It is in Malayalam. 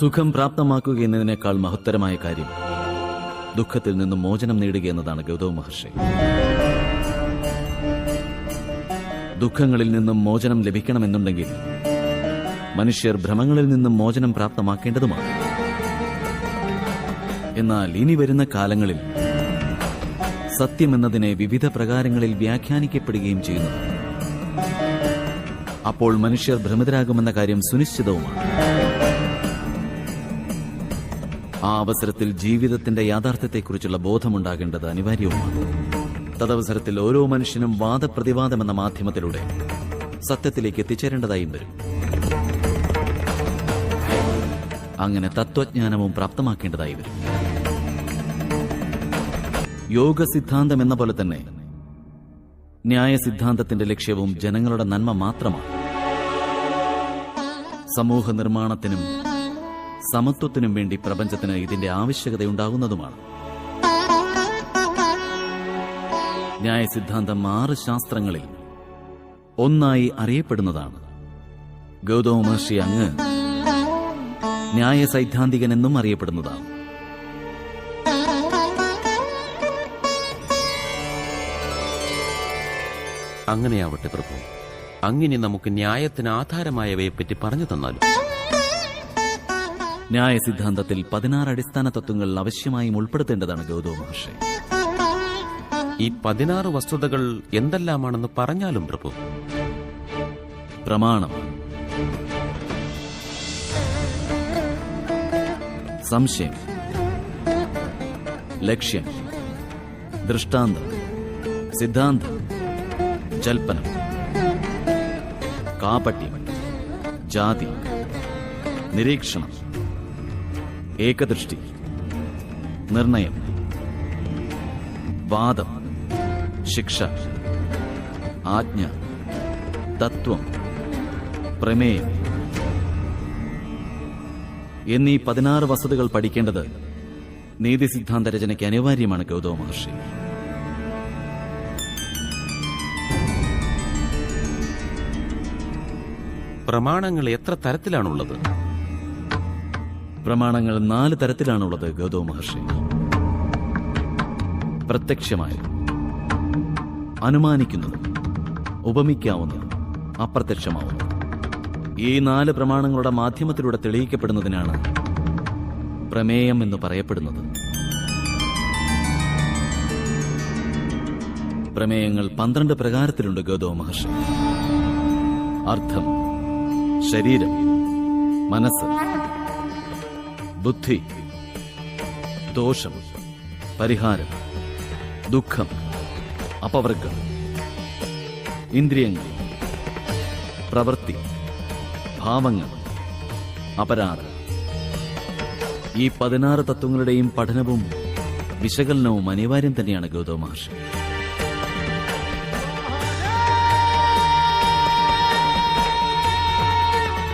സുഖം പ്രാപ്തമാക്കുക എന്നതിനേക്കാൾ മഹത്തരമായ കാര്യം ദുഃഖത്തിൽ നിന്ന് മോചനം നേടുക എന്നതാണ് ഗൗതമ മഹർഷി. ദുഃഖങ്ങളിൽ നിന്നും മോചനം ലഭിക്കണമെന്നുണ്ടെങ്കിൽ മനുഷ്യർ ഭ്രമങ്ങളിൽ നിന്നും മോചനം പ്രാപ്തമാക്കേണ്ടതുമാണ്. എന്നാൽ ഇനി വരുന്ന കാലങ്ങളിൽ സത്യമെന്നതിനെ വിവിധ പ്രകാരങ്ങളിൽ വ്യാഖ്യാനിക്കപ്പെടുകയും ചെയ്യുന്നു. അപ്പോൾ മനുഷ്യർ ഭ്രമിതരാകുമെന്ന കാര്യം സുനിശ്ചിതവുമാണ്. ആ അവസരത്തിൽ ജീവിതത്തിന്റെ യാഥാർത്ഥ്യത്തെക്കുറിച്ചുള്ള ബോധമുണ്ടാകേണ്ടത് അനിവാര്യവുമാണ്. തദവസരത്തിൽ ഓരോ മനുഷ്യനും വാദപ്രതിവാദം എന്ന മാധ്യമത്തിലൂടെ സത്യത്തിലേക്ക് എത്തിച്ചേരേണ്ടതായും വരും. അങ്ങനെ തത്വജ്ഞാനവും പ്രാപ്തമാക്കേണ്ടതായി വരും. യോഗ സിദ്ധാന്തം എന്ന പോലെ തന്നെ ന്യായ സിദ്ധാന്തത്തിന്റെ ലക്ഷ്യവും ജനങ്ങളുടെ നന്മ മാത്രമാണ്. സമൂഹ നിർമ്മാണത്തിനും സമത്വത്തിനും വേണ്ടി പ്രപഞ്ചത്തിന് ഇതിന്റെ ആവശ്യകതയുണ്ടാകുന്നതുമാണ് ന്യായ സിദ്ധാന്തം ആറ് ശാസ്ത്രങ്ങളിൽ ഒന്നായി അറിയപ്പെടുന്നതാണ്. ഗൗതമ മഹർഷി അങ്ങ് ന്യായ സൈദ്ധാന്തികൻ എന്നും അറിയപ്പെടുന്നതാണ്. അങ്ങനെയാവട്ടെ പ്രഭു അങ്ങനെ നമുക്ക് ന്യായത്തിന് ആധാരമായവയെപ്പറ്റി പറഞ്ഞു തന്നാലും? ന്യായ സിദ്ധാന്തത്തിൽ പതിനാറ് അടിസ്ഥാന തത്വങ്ങൾ അവശ്യമായും ഉൾപ്പെടുത്തേണ്ടതാണ് ഗൗതമ മഹർഷി. ഈ പതിനാറ് വസ്തുതകൾ എന്തെല്ലാമാണെന്ന് പറഞ്ഞാലും പ്രഭു. പ്രമാണം. സംശയം. ലക്ഷ്യം. ദൃഷ്ടാന്തം. സിദ്ധാന്തം. ജൽപ്പനം കാപട്യം. ജാതി. നിരീക്ഷണം. ഏകദൃഷ്ടി നിർണയം വാദം ശിക്ഷ ആജ്ഞ തത്വം പ്രമേയം എന്നീ പതിനാറ് വസ്തുതകൾ പഠിക്കേണ്ടത് നീതി സിദ്ധാന്ത രചനയ്ക്ക് അനിവാര്യമാണ് ഗൗതമ മഹർഷി. പ്രമാണങ്ങൾ എത്ര തരത്തിലാണുള്ളത്? പ്രമാണങ്ങൾ നാല് തരത്തിലാണുള്ളത് ഗൗതമ മഹർഷി. പ്രത്യക്ഷമായ. അനുമാനിക്കുന്നത് ഉപമിക്കാവുന്ന അപ്രത്യക്ഷമാവുന്ന ഈ നാല് പ്രമാണങ്ങളുടെ മാധ്യമത്തിലൂടെ തെളിയിക്കപ്പെടുന്നതിനാണ് പ്രമേയം എന്ന് പറയപ്പെടുന്നത്. പ്രമേയങ്ങൾ പന്ത്രണ്ട് പ്രകാരത്തിലുണ്ട് ഗൗതമ മഹർഷി. അർത്ഥം ശരീരം മനസ്സ്. ബുദ്ധി ദോഷം പരിഹാരം ദുഃഖം അപവർഗം ഇന്ദ്രിയങ്ങൾ പ്രവൃത്തി ഭാവങ്ങൾ അപരാധം. ഈ പതിനാറ് തത്വങ്ങളുടെയും പഠനവും വിശകലനവും അനിവാര്യം തന്നെയാണ് ഗൗതമ മഹർഷി.